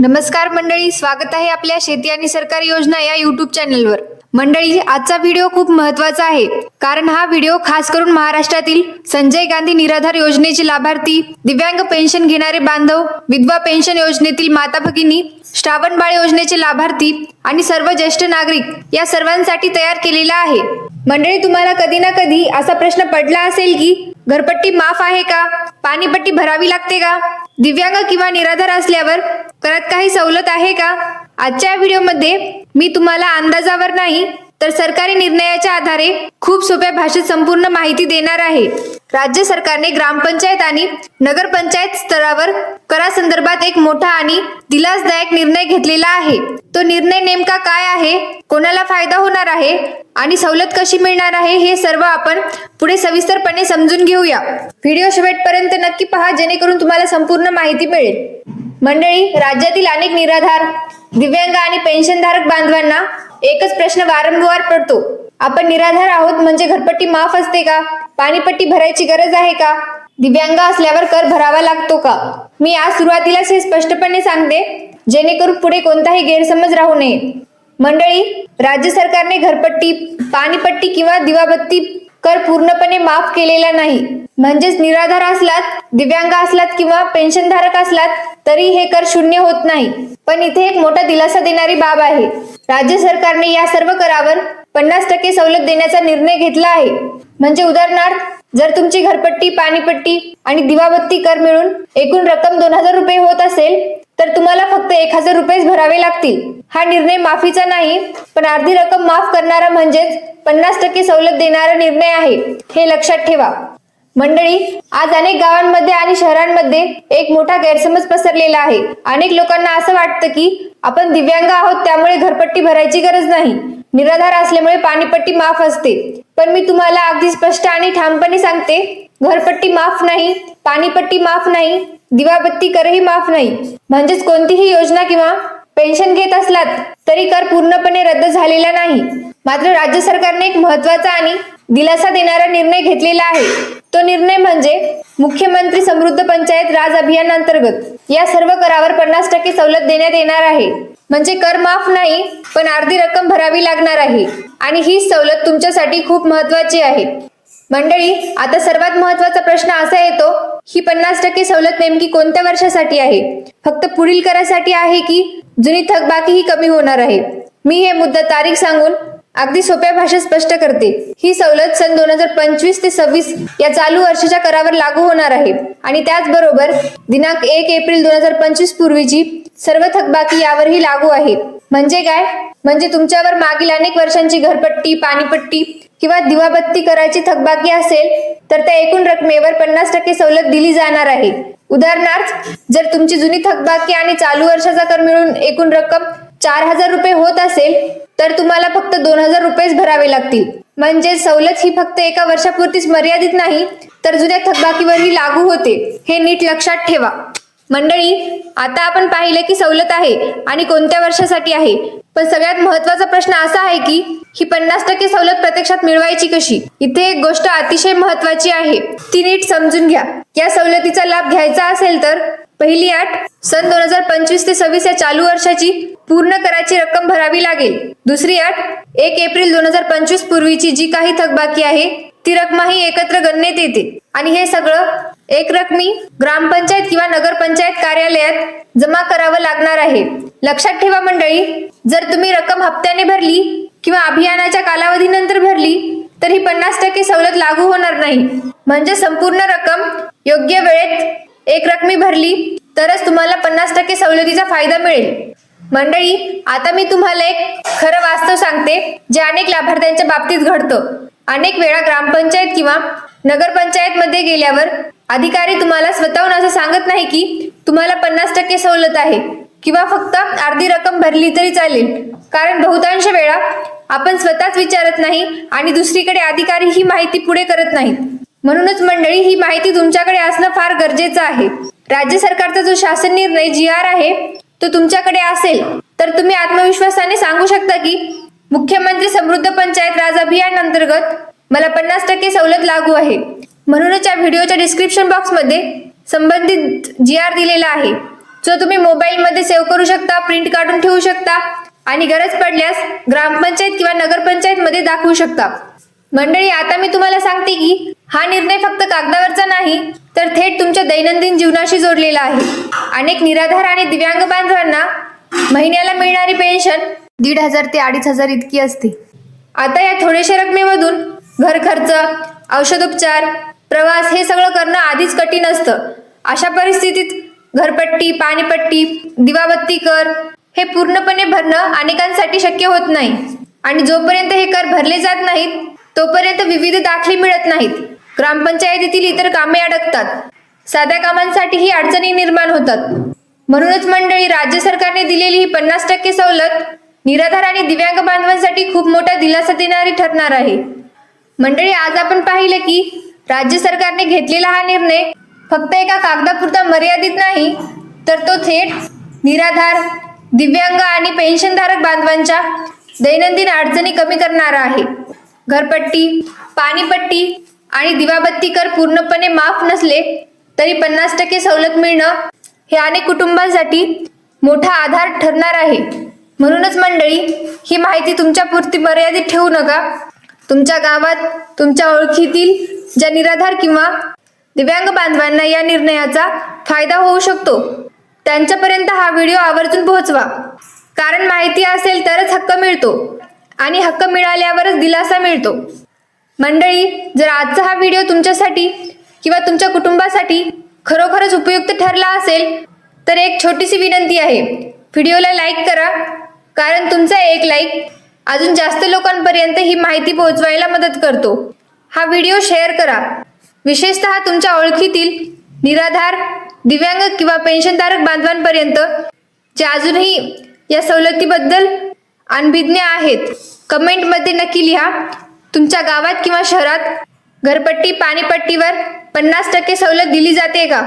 नमस्कार मंडळी स्वागत आहे आपल्या शेती आणि सरकारी योजना या युट्यूब चॅनलवर मंडळी आजचा व्हिडिओ खूप महत्त्वाचा आहे. कारण हा व्हिडिओ खास करून महाराष्ट्रातील संजय गांधी निराधार योजनेचे लाभार्थी दिव्यांग पेन्शन घेणारे बांधव विधवा पेन्शन योजनेतील माता भगिनी श्रावण बाळ योजनेचे लाभार्थी आणि सर्व ज्येष्ठ नागरिक या सर्वांसाठी तयार केलेला आहे. मंडळी तुम्हाला कधी ना कधी असा प्रश्न पडला असेल की घरपट्टी माफ आहे का? पाणीपट्टी भरावी लागते का? दिव्यांग किंवा निराधार असल्यावर करत काही सवलत आहे का? आजच्या व्हिडिओमध्ये मी तुम्हाला अंदाजावर नाही तर सरकारी निर्णयाच्या आधारे खूप सोप्या भाषेत संपूर्ण माहिती देणार आहे. राज्य सरकारने ग्रामपंचायत आणि नगरपंचायत स्तरावर करासंदर्भात एक मोठा आणि दिलासदायक निर्णय घेतलेला आहे. तो निर्णय नेमका काय आहे? कोणाला फायदा होणार आहे? आणि सवलत कशी मिळणार आहे? हे सर्व आपण पुढे सविस्तरपणे समजून घेऊया. व्हिडिओ शेवटपर्यंत नक्की पहा जेणेकरून तुम्हाला संपूर्ण माहिती मिळेल. मंडळी राज्यातील अनेक निराधार दिव्यांग आणि पेन्शनधारक बांधवांना एकच प्रश्न वारंवार पडतो. आपण निराधार आहोत म्हणजे घरपट्टी माफ असते का? पाणीपट्टी भरायची गरज आहे का? दिव्यांग असल्यावर कर भरावा लागतो का? मी आज सुरुवातीलाच हे स्पष्टपणे सांगते जेणेकरून पुढे कोणताही गैरसमज राहू नये. मंडळी राज्य सरकारने घरपट्टी पाणीपट्टी किंवा दिवाबत्ती कर पूर्णपणे माफ केलेला नाही. म्हणजेच निराधार असलात दिव्यांग असलात किंवा पेन्शनधारक असलात तरी हे कर शून्य होत नाही. पण इथे एक मोठा दिलासा देणारी बाब आहे. राज्य सरकारने या सर्व करावर पन्नास टक्के सवलत देण्याचा निर्णय घेतला आहे. म्हणजे उदाहरणार्थ जर तुमची घरपट्टी पाणीपट्टी आणि दिवाबत्ती कर मिळून एकूण रक्कम दोन हजार रुपये होत असेल तर तुम्हाला फक्त एक हजार रुपयेच भरावे लागतील. हा निर्णय माफीचा नाही पण अर्धी रक्कम माफ करणारा म्हणजेच पन्नास टक्के सवलत देणारा निर्णय आहे. हे लक्षात ठेवा. मंडळी आज अनेक गावांमध्ये आणि शहरांमध्ये एक मोठा गैरसमज पसरलेला आहे. अनेक लोकांना असं वाटतं की आपण दिव्यांग आहोत त्यामुळे घरपट्टी भरायची गरज नाही. निराधार असल्यामुळे पाणीपट्टी माफ असते. पण मी तुम्हाला अगदी स्पष्ट आणि ठामपणे सांगते घरपट्टी माफ नाही पाणीपट्टी माफ नाही दिवाबत्ती करही माफ नाही. म्हणजेच कोणतीही योजना किंवा पेन्शन घेत असलात तरी कर पूर्णपणे रद्द झालेला नाही. मात्र राज्य सरकारने एक महत्त्वाचा आणि दिलासा देणारा निर्णय घेतलेला आहे. तो निर्णय म्हणजे मुख्यमंत्री समृद्ध पंचायत राज अभियान अंतर्गत या सर्व करावर पन्नास टक्के सवलत देण्यात येणार आहे. म्हणजे कर माफ नाही पण अर्धी रक्कम भरावी लागणार आहे आणि ही सवलत तुमच्यासाठी खूप महत्वाची आहे. मंडळी आता सर्वात महत्त्वाचा प्रश्न असा येतो ही पन्नास टक्के सवलत नेमकी कोणत्या वर्षासाठी आहे? फक्त पुढील करासाठी आहे की जुनी थकबाकी ही कमी होणार आहे? मी हे मुद्दा तारीख सांगून अगदी सोप्या भाषेत स्पष्ट करते. ही सवलत सन दोन हजार पंचवीस ते सव्वीस या चालू वर्षाच्या करावर लागू होणार आहे. आणि त्याचबरोबर दिनांक एक एप्रिल दोन हजार पंचवीस पूर्वीची सर्व थकबाकी यावरही लागू आहे. म्हणजे काय? म्हणजे तुमच्यावर मागील अनेक वर्षांची घरपट्टी पाणीपट्टी किंवा दिवाबत्ती करायची थकबाकी असेल तर त्या एकूण रकमेवर पन्नास टक्के सवलत दिली जाणार आहे. उदाहरणार्थ जर तुमची जुनी थकबाकी आणि चालू वर्षाचा कर मिळून एकूण रक्कम चार हजार रुपये होत असेल तर तुम्हाला फक्त दोन हजार रुपयेच भरावे लागतील. म्हणजे सवलत ही फक्त एका वर्षापुरतीच मर्यादित नाही तर जुन्या थकबाकीवरही लागू होते. हे नीट लक्षात ठेवा. मंडळी आता आपण पाहिले की सवलत आहे आणि कोणत्या वर्षासाठी आहे. पण सगळ्यात महत्त्वाचा प्रश्न असा आहे की ही पन्नास टक्के सवलत प्रत्यक्षात मिळवायची कशी? इथे एक गोष्ट अतिशय महत्वाची आहे. ती नीट समजून घ्या. या सवलतीचा लाभ घ्यायचा असेल तर पहिली अट सन दोन हजार पंचवीस ते सव्वीस या चालू वर्षाची पूर्ण कराची रक्कम भरावी लागेल. दुसरी अट एक एप्रिल दोन हजार पंचवीस पूर्वीची जी काही थकबाकी आहे ती रकमाही एकत्र गणनेत येते. आणि हे सगळं एक रकमी ग्रामपंचायत किंवा नगरपंचायत कार्यालयात जमा करावं लागणार आहे. लक्षात ठेवा मंडळी जर तुम्ही रक्कम हप्त्याने भरली किंवा अभियानाच्या कालावधीनंतर भरली तर ही पन्नास टक्के सवलत लागू होणार नाही. म्हणजे संपूर्ण रक्कम योग्य वेळेत एक रकमी भरली तरच तुम्हाला पन्नास टक्के सवलतीचा फायदा मिळेल. मंडळी आता मी तुम्हाला एक खरं वास्तव सांगते जे अनेक लाभार्थ्यांच्या बाबतीत घडतं. अनेक वेळा ग्रामपंचायत किंवा नगरपंचायत मध्ये गेल्यावर अधिकारी तुम्हाला स्वतःहून असं सांगत नाही की तुम्हाला पन्नास टक्के सवलत आहे किंवा फक्त अर्धी रक्कम भरली तरी चालेल. कारण बहुतांश वेळा आपण स्वतःच विचारत नाही आणि दुसरीकडे अधिकारी ही माहिती पुढे करत नाहीत. म्हणूनच मंडळी ही माहिती तुमच्याकडे असणं फार गरजेचं आहे. राज्य सरकारचा जो शासन निर्णय जी आर आहे तो तुमच्याकडे असेल तर तुम्ही आत्मविश्वासाने सांगू शकता की मुख्यमंत्री समृद्ध पंचायत राज अभियान अंतर्गत मला पन्नास टक्के सवलत लागू आहे. म्हणूनच या व्हिडिओच्या डिस्क्रिप्शन बॉक्समध्ये संबंधित जी आर दिलेला आहे. जो तुम्ही मोबाईलमध्ये सेव्ह करू शकता प्रिंट काढून ठेवू शकता आणि गरज पडल्यास ग्रामपंचायत किंवा नगरपंचायत मध्ये दाखवू शकता. मंडळी आता मी तुम्हाला सांगते की हा निर्णय फक्त कागदावरचा नाही तर थेट तुमच्या दैनंदिन जीवनाशी जोडलेला आहे. अनेक निराधार आणि दिव्यांग बांधवांना महिन्याला मिळणारी पेन्शन दीड हजार ते अडीच हजार इतकी असते. आता या थोड्याशा रकमेमधून घर खर्च औषधोपचार प्रवास हे सगळं करणं आधीच कठीण असतं. अशा परिस्थितीत घरपट्टी पाणीपट्टी दिवाबत्ती कर हे पूर्णपणे भरणं अनेकांसाठी शक्य होत नाही. आणि जोपर्यंत हे कर भरले जात नाहीत तोपर्यंत विविध दाखले मिळत नाहीत. ग्रामपंचायतीतील इतर कामे अडकतात. साध्या कामांसाठी ही अडचणी निर्माण होतात. म्हणूनच मंडळी राज्य सरकारने दिलेली ही पन्नास टक्के सवलत निराधार आणि दिव्यांग बांधवांसाठी खूप मोठा दिलासा देणारी ठरणार आहे. मंडळी आज आपण पाहिलं की राज्य सरकारने घेतलेला हा निर्णय फक्त एका कागदापुरता मर्यादित नाही तर तो थेट निराधार दिव्यांग आणि पेन्शनधारक बांधवांच्या दैनंदिन अडचणी कमी करणारा आहे. घरपट्टी पाणीपट्टी आणि दिवाबत्ती कर पूर्णपणे माफ नसले तरी पन्नास टक्के सवलत मिळणं हे अनेक कुटुंबांसाठी मोठा आधार ठरणार आहे. म्हणूनच मंडळी ही माहिती तुमच्या पुरती मर्यादित ठेवू नका. तुमच्या गावात तुमच्या ओळखीतील ज्या निराधार किंवा दिव्यांग बांधवांना या निर्णयाचा फायदा होऊ शकतो त्यांच्यापर्यंत हा व्हिडिओ आवर्जून पोहोचवा. कारण माहिती असेल तरच हक्क मिळतो आणि हक्क मिळाल्यावरच दिलासा मिळतो. मंडळी जर आजचा हा व्हिडिओ तुमच्यासाठी किंवा तुमच्या कुटुंबासाठी खरोखरच उपयुक्त ठरला असेल तर एक छोटीशी विनंती आहे. व्हिडिओला लाईक करा कारण तुमचा एक लाईक अजून जास्त लोकांपर्यंत ही माहिती पोहोचवायला मदत करतो. हा व्हिडिओ शेअर करा. विशेषतः तुमच्या ओळखीतील निराधार दिव्यांग किंवा पेन्शनधारक बांधवांपर्यंत जे अजूनही या सवलतीबद्दल अनभिज्ञ आहेत कमेंटमध्ये नक्की लिहा. तुमच्या गावात किंवा शहरात घरपट्टी पाणीपट्टीवर पन्नास टक्के सवलत दिली जाते का?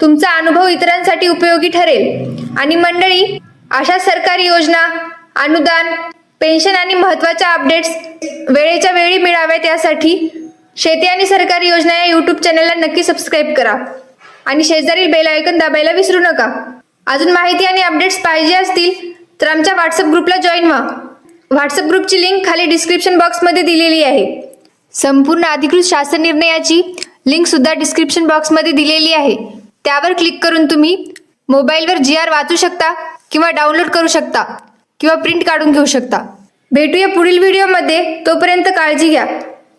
तुमचा अनुभव इतरांसाठी उपयोगी ठरेल. आणि मंडळी अशा सरकारी योजना अनुदान पेन्शन आणि महत्त्वाच्या अपडेट्स वेळेच्या वेळी मिळाव्यात यासाठी शेती आणि सरकारी योजना या यूट्यूब चॅनलला नक्की सबस्क्राईब करा. आणि शेजारील बेल आयकन दाबायला विसरू नका. अजून माहिती आणि अपडेट्स पाहिजे असतील तर आमच्या व्हॉट्सअप ग्रुपला जॉईन व्हा. व्हॉट्सअप ग्रुपची लिंक खाली डिस्क्रिप्शन बॉक्समध्ये दिलेली आहे. संपूर्ण अधिकृत शासन निर्णयाची लिंक सुद्धा डिस्क्रिप्शन बॉक्समध्ये दिलेली आहे. त्यावर क्लिक करून तुम्ही मोबाईलवर जी आर वाचू शकता किंवा डाउनलोड करू शकता किंवा प्रिंट काढून घेऊ शकता. भेटूया पुढील व्हिडिओमध्ये. तोपर्यंत काळजी घ्या.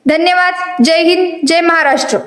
धन्यवाद. जय हिंद. जय महाराष्ट्र.